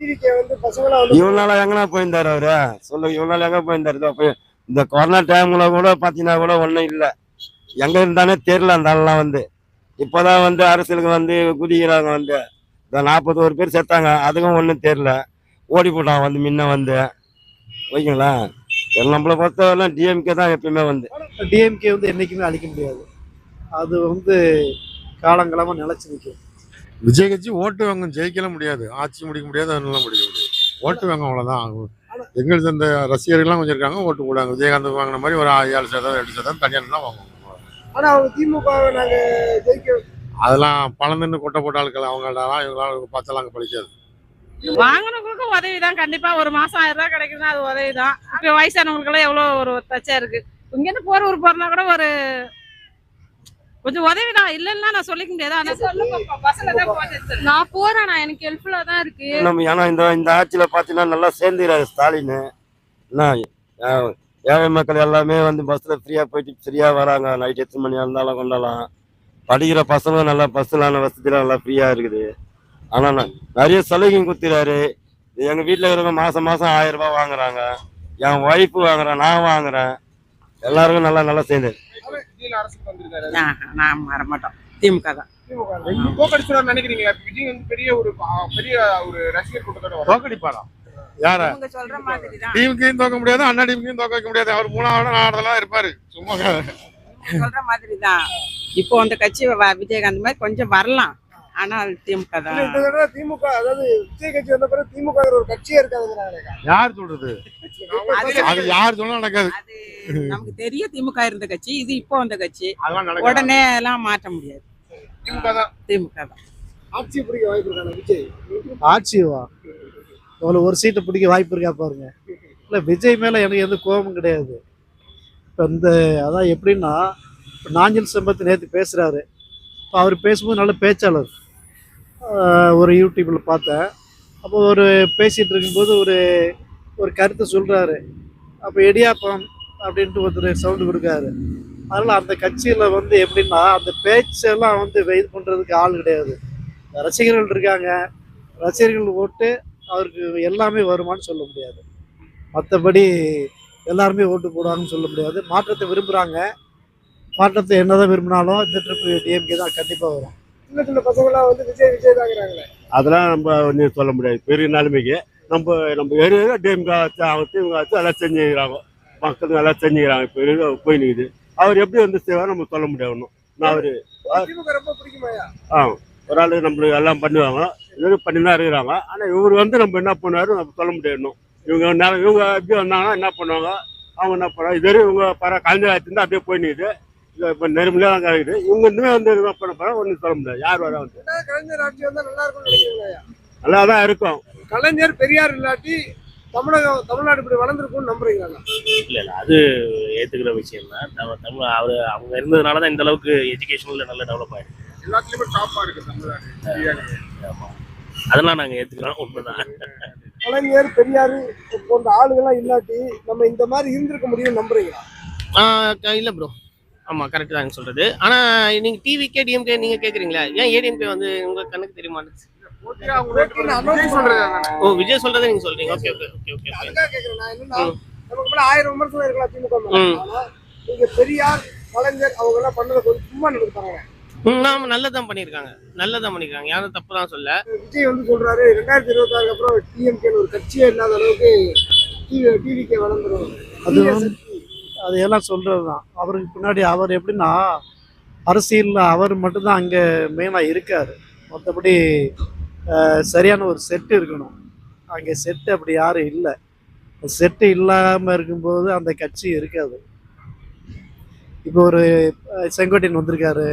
இவ்வளவு நாளா எங்கண்ணா போயிருந்தாரு அவரு? சொல்லுங்க இவ்வளவு நாள் எங்க போயிருந்தாரு? இந்த கொரோனா டைம்ல கூட பாத்தீங்கன்னா கூட ஒண்ணும் இல்ல. எங்க இருந்தானே தெரியல அந்த ஆள்லாம் வந்து. இப்போதான் வந்து அரசியலுக்கு வந்து குதிக்கிறாங்க வந்து. இந்த நாற்பது ஒரு பேர் செத்தாங்க அதுக்கும் ஒன்றும் தெரியல. ஓடி போட்டான் வந்து முன்ன வந்து. ஓகேங்களா? நம்மளை பொறுத்தவரை டிஎம்கே தான் எப்பயுமே வந்து. டிஎம்கே வந்து என்னைக்குமே அழிக்க முடியாது. அது வந்து காலங்காலமா நிலைச்சு நிற்கும் விஜய் கட்சி ஓட்டு வாங்கும் ஜெயிக்கல முடியாது. ஆட்சி முடிக்க முடியாது அதெல்லாம் முடிக்க முடியாது. ஓட்டு வாங்க அவ்வளவுதான் எங்களுக்கு அந்த ரசிகர்கள்லாம் கொஞ்சம் இருக்காங்க ஓட்டு போடுவாங்க. விஜயகாந்த் வாங்கின மாதிரி ஒரு ஏழு சதவீதம் எட்டு சதவீதம் தனியாக தான் வாங்குவாங்க. ஆனா அவங்க திமுக நாங்க ஜெயிக்க அதெல்லாம் பணம் தின்னு கொட்டை போட்ட ஆட்கள் அவங்களாம் இவங்களால பார்த்தெல்லாம் அங்கே படிக்காது வாங்கினவங்களுக்கும் உதவி தான் கண்டிப்பா ஒரு மாசம் ஆயிரம் ரூபாய் கிடைக்குதுன்னா அது உதவி தான் இப்போ வயசானவங்களுக்கு எல்லாம் எவ்வளோ ஒரு தச்சா இருக்கு. இங்கேருந்து போற ஊர் போறனா கூட ஒரு கொஞ்சம் உதவி தான் இல்லைன்னா நான் சொல்லிக்க முடியாது. ஆனா நான் போறேன் நான் எனக்கு ஹெல்ப்ஃபுல்லா தான் இருக்கு. நம்ம ஏன்னா இந்த இந்த ஆட்சியில பாத்தீங்கன்னா நல்லா சேர்ந்துக்கிறாரு ஸ்டாலின். ஏழை மக்கள் எல்லாமே வந்து பஸ்ல ஃப்ரீயா போயிட்டு ஃப்ரீயா வராங்க. நைட் எத்தனை மணியா இருந்தாலும் கொண்டாலாம். படிக்கிற பசங்க நல்லா பஸ்ஸிலான வசதிலாம் நல்லா ஃப்ரீயா இருக்குது. ஆனா நிறைய சலுகையும் குத்துறாரு எங்க வீட்டுல இருக்கிறவங்க மாசம் மாசம் ஆயிரம் ரூபாய் வாங்குறாங்க. என் ஒய்ஃப் வாங்குறேன் நான் வாங்குறேன். எல்லாருக்கும் நல்லா நல்லா சேர்ந்து விஜய் அரசுக்கு வந்திருக்காரு. நான் மாற மாட்டோம் திமுக தான். திமுக தோக்கடிச்சுதான் நினைக்கிறீங்க விஜய் வந்து பெரிய ஒரு பெரிய ஒரு ரசிகர் கூட்டத்தோட தோக்கடிப்பாரா யார? இவங்க சொல்ற மாதிரி தான் டீமுக்கையும் தோக்க முடியாது அண்ணா டீமுக்கையும் தோக்க வைக்க முடியாது. அவர் மூணாவது நாடெல்லாம் இருப்பாரு. சும்மா சொல்ற மாதிரி தான் இப்போ அந்த கட்சி விஜயகாந்த் மாதிரி கொஞ்சம் வரலாம். ஆனால் திமுக தான். திமுக அதாவது விஜய் கட்சி வந்த பிறகு திமுக ஒரு கட்சியே இருக்காதுங்கிறாங்க. யார் சொல்றது? அது யார் சொன்னா நடக்காது. அது நமக்கு தெரிய திமுக இருந்த கட்சி இது இப்போ வந்த கட்சி. உடனே எல்லாம் மாற்ற முடியாது. திமுக தான். திமுக தான். ஆட்சி பிடிக்க வாய்ப்பு இருக்காங்க விஜய்? ஆட்சிவா? அவ்வளோ ஒரு சீட்டை பிடிக்க வாய்ப்பு இருக்கா பாருங்க. இல்லை விஜய் மேலே எனக்கு எந்த கோபமும் கிடையாது. இப்போ இந்த அதான் எப்படின்னா நாஞ்சில் சம்பத் நேற்று பேசுகிறாரு இப்போ அவர் பேசும்போது நல்ல பேச்சாளர். ஒரு யூடியூப்பில் பார்த்தேன். அப்போ ஒரு பேசிகிட்டு இருக்கும்போது ஒரு ஒரு கருத்தை சொல்கிறாரு அப்போ இடியாப்பம் அப்படின்ட்டு ஒருத்தர் சவுண்டு கொடுக்காரு. அதனால் அந்த கட்சியில் வந்து எப்படின்னா அந்த பேச்செல்லாம் வந்து இது பண்ணுறதுக்கு ஆள் கிடையாது. ரசிகர்கள் இருக்காங்க. ரசிகர்கள் ஓட்டு அவருக்கு எல்லாமே வருமான்னு சொல்ல முடியாது. மற்றபடி எல்லாருமே ஓட்டு போடுவாங்கன்னு சொல்ல முடியாது. மாற்றத்தை விரும்புகிறாங்க மாற்றத்தை என்னதான் விரும்பினாலும் இந்த ட்ரிப் டிஎம்கே தான் கண்டிப்பாக வரும். சின்ன சின்ன பசங்களாம் வந்து விஜய் விஜய் தாங்கிறாங்களே அதெல்லாம் நம்ம ஒன்றும் சொல்ல முடியாது. பெரிய நிலைமைக்கு நம்ம நம்ம ஏரியா டிஎம்கே வச்சு அவங்க திமுக வச்சு எல்லாம் செஞ்சுக்கிறாங்க. மக்கள் எல்லாம் செஞ்சுக்கிறாங்க. இப்போ போய் நிற்குது அவர் எப்படி வந்து செய்வார் நம்ம சொல்ல முடியாது ஒன்றும் நான் அவர் ரொம்ப பிடிக்குமாயா ஆ ஒரு ஆள் நம்மளுக்கு எல்லாம் பண்ணுவாங்க. இது பண்ணி தான் இருக்கிறாங்க. ஆனால் இவர் வந்து நம்ம என்ன பண்ணுவாரு நம்ம சொல்ல முடியாது இவங்க இவங்க எப்படி வந்தாங்கன்னா என்ன பண்ணுவாங்க? அவங்க என்ன பண்ணுவாங்க? இது வரையும் இவங்க பர ஆட்சி இருந்தால் அப்படியே போய் நிற்குது இப்போ நெருமலையாக தான் இருக்குது இவங்க இன்னுமே வந்து என்ன பண்ண போகிறாங்க ஒன்றும் சொல்ல முடியாது. யார் வரா வந்து. கலைஞர் ஆட்சி வந்தா நல்லா இருக்கும்னு நினைக்கிறீங்களா நல்லா தான் இருக்கும். கலைஞர் பெரியார் இல்லாட்டி தமிழகம் தமிழ்நாடு இப்படி வளர்ந்துருக்கும்னு நம்புறீங்களா இல்ல இல்ல. அது ஏத்துக்கிற விஷயம் தான் தமிழ் தமிழ் அவரு அவங்க இருந்ததுனால தான் இந்த அளவுக்கு எஜுகேஷன்ல நல்லா டெவலப் ஆயிருக்கு. எல்லாத்துலயுமே டாப்பா இருக்கு தமிழ்நாடு. ஆமா. அதெல்லாம் நாங்க ஏத்துக்கிறோம். உண்மைதான். கலைஞர் பெரியார் போன்ற ஆளுகள்லாம் இல்லாட்டி நம்ம இந்த மாதிரி இருந்திருக்க முடியும்னு நம்புறீங்களா? இல்ல ப்ரோ ஆமா கரெக்ட் தான் சொல்றது. ஆனா நீங்க டிவிக்கே டிஎம்கே நீங்க கேக்குறீங்களா? ஏன் ஏடிஎம்கே வந்து உங்க கண்ணுக்கு தெரிய மாட்டேங்குது. ஓ விஜய் சொல்றதை நீங்க சொல்றீங்க. Okay okay okay okay. நமக்கு மேல ஆயிரம் விமர்சனம் இருக்கலாம் திமுக நீங்க பெரியார் கலைஞர் அவங்க எல்லாம் பண்ணதை கொஞ்சம் சும்மா நடந்துட்டாங்க நாம நல்லதான் பண்ணிருக்காங்க நல்லதான் பண்ணிருக்காங்க யாரும் தப்பு தான் சொல்ல விஜய் வந்து சொல்றாரு ரெண்டாயிரத்தி இருபத்தி ஆறுக்கு அப்புறம் டிஎம்கே ஒரு கட்சியே இல்லாத அளவுக்கு டிவி டிவிக்கே வளர்ந்துரும். அது அதையெல்லாம் சொல்கிறது தான் அவருக்கு பின்னாடி அவர் எப்படின்னா அரசியலில் அவர் மட்டும்தான் அங்கே மெயினாக இருக்கார். மற்றபடி சரியான ஒரு செட்டு இருக்கணும். அங்கே செட்டு அப்படி யாரும் இல்லை. செட்டு இல்லாமல் இருக்கும்போது அந்த கட்சி இருக்காது. இப்போ ஒரு செங்கோட்டையன் வந்திருக்காரு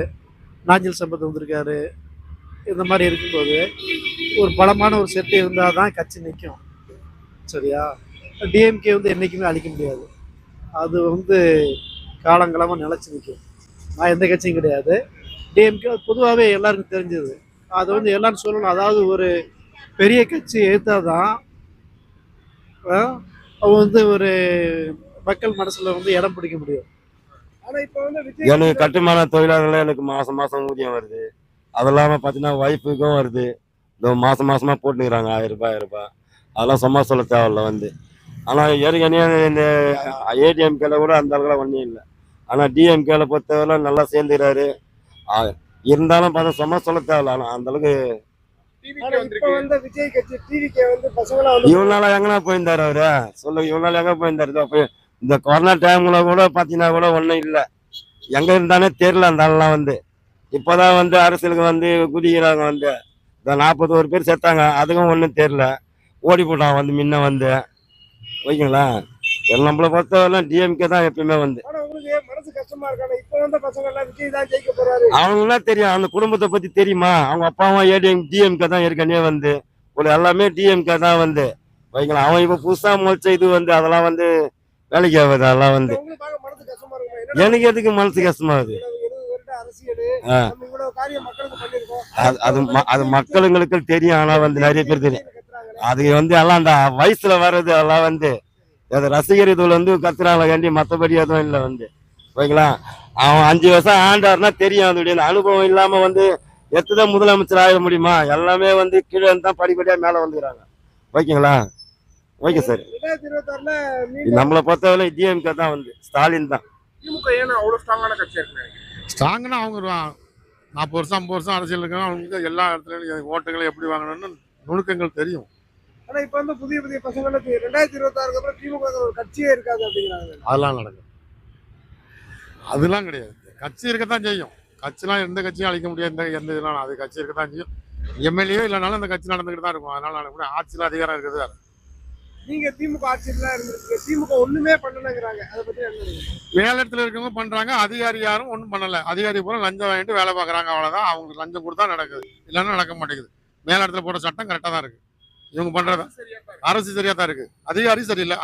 நாஞ்சில் சம்பத் வந்திருக்காரு இந்த மாதிரி இருக்கும்போது ஒரு பலமான ஒரு செட்டு இருந்தால் தான் கட்சி நிற்கும் சரியா? டிஎம்கே வந்து என்றைக்குமே அழிக்க முடியாது. அது வந்து காலங்காலமாக நிலச்சி நிற்கும் நான் எந்த கட்சியும் கிடையாது. டிஎம்கே பொதுவாகவே எல்லாருக்கும் தெரிஞ்சது. அது வந்து எல்லாரும் சொல்லணும். அதாவது ஒரு பெரிய கட்சி எதிர்த்தாதான் அவங்க வந்து ஒரு மக்கள் மனசில் வந்து இடம் பிடிக்க முடியும். ஆனால் இப்போ வந்து எனக்கு கட்டுமான தொழிலாளர்கள் எனக்கு மாதம் மாதம் ஊதியம் வருது. அது இல்லாமல் பார்த்தீங்கன்னா ஒய்ஃபுக்கும் வருது. இதோ மாதம் மாதமாக போட்டுக்கிறாங்க ஆயிரம் ரூபாய் ஆயிரம் ரூபாய். அதெல்லாம் சும்மா சொல்ல தேவையில்ல வந்து. ஆனால் ஏற்கனவே இந்த ஏடிஎம்கேல கூட அந்த அளவுக்குலாம் ஒன்றும் இல்லை. ஆனால் டிஎம்கேல பொறுத்தவரை நல்லா சேர்ந்துக்கிறாரு. இருந்தாலும் பார்த்தா சும்மா சொல்ல தேவையில்ல. ஆனால் அந்த அளவுக்கு டிவிக்கே ஆனா இப்ப வந்திருக்கு வந்து விஜய் கட்சி டிவிக்கே வந்து பசங்களாம் வந்து இவ்வளோ நாள் எங்கனா போயிருந்தாரு அவரு? சொல்லுங்க இவ்வளோ நாள் எங்கே போயிருந்தாரு? இந்த கொரோனா டைம்ல கூட பார்த்தீங்கன்னா கூட ஒன்றும் இல்லை. எங்கே இருந்தானே தெரியல அந்த ஆள்லாம் வந்து. இப்போதான் வந்து அரசியலுக்கு வந்து குதிக்கிறாங்க வந்து. இந்த நாற்பது ஒரு பேர் செத்தாங்க அதுக்கும் ஒன்றும் தெரியல. ஓடி போட்டான் வந்து முன்ன வந்து. ஓகேங்களா நம்மளை பொறுத்தவரைலாம் டிஎம்கே தான் எப்பயுமே வந்து. அவங்களுக்குலாம் தெரியும். அந்த குடும்பத்தை பற்றி தெரியுமா? அவங்க அப்பாவும் ஏடிஎம் டிஎம்கே தான் ஏற்கனவே வந்து. ஒரு எல்லாமே டிஎம்கே தான் வந்து. வைங்களா? அவன் இப்போ புதுசாக முளைச்ச இது வந்து அதெல்லாம் வந்து வேலைக்கு ஆகுது அதெல்லாம் வந்து. எனக்கு எதுக்கு மனசு கஷ்டமாகுது அது அது மக்களுங்களுக்கு தெரியும். ஆனால் வந்து நிறைய பேர் தெரியும். அது வந்து எல்லாம் அந்த வயசுல வர்றது எல்லாம் வந்து அது ரசிகர் இதுல வந்து கத்துறாங்கண்டி மற்றபடி எதுவும் இல்லை வந்து. ஓகேங்களா? அவன் அஞ்சு வருஷம் ஆண்டாருன்னா தெரியும் அதோடைய அனுபவம் இல்லாம வந்து எத்துதான் முதலமைச்சர் ஆக முடியுமா? எல்லாமே வந்து கீழே இருந்து தான் படிப்படியா மேல வந்துக்கிறாங்க ஓகேங்களா? Okay sir. நம்மளை பொறுத்தவரை டிஎம்கே தான் வந்து. ஸ்டாலின் தான். ஸ்ட்ராங்னா அவங்க நாற்பது வருஷம் ஐம்பது வருஷம் அரசியல் இருக்காங்க அவங்களுக்கு எல்லா இடத்துலையும் ஓட்டுகளை எப்படி வாங்கணும்னு நுணுக்கங்கள் தெரியும். ஆனா இப்ப வந்து புதிய புதிய பசங்களுக்கு ரெண்டாயிரத்தி இருபத்தி ஆறுக்கு அப்புறம் திமுக ஒரு கட்சியே இருக்காது அப்படிங்கிறாங்க. அதெல்லாம் நடக்கும் அதெல்லாம் கிடையாது. கட்சி இருக்கத்தான் செய்யும். கட்சிலாம் எந்த கட்சியும் அழிக்க முடியாது. எந்த எந்த இதெல்லாம் அது கட்சி இருக்கத்தான் செய்யும். எம்எல்ஏ இல்லைனாலும் அந்த கட்சி நடந்துக்கிட்டு தான் இருக்கும். அதனால நடக்கக்கூடிய ஆட்சியில் அதிகாரம் இருக்குது வேற. நீங்க திமுக ஆட்சியில இருந்திருக்கீங்க. திமுக ஒண்ணுமே பண்ணலங்கிறாங்க. அதை பத்தி என்ன நினைக்கிறீங்க? மேலிடத்துல இருக்கவங்க பண்றாங்க. அதிகாரி யாரும் ஒன்றும் பண்ணல. அதிகாரி பூரா லஞ்சம் வாங்கிட்டு வேலை பார்க்குறாங்க. அவ்வளோதான் அவங்களுக்கு லஞ்சம் கொடுத்தா நடக்குது. இல்லைன்னா நடக்க மாட்டேங்குது. மேலிடத்துல போட்ட சட்டம் கரெக்டாக தான் இருக்கு. இவங்க பண்றதா. அரசு சரியா தான் இருக்கு. அதிகாரி சரியில்லை.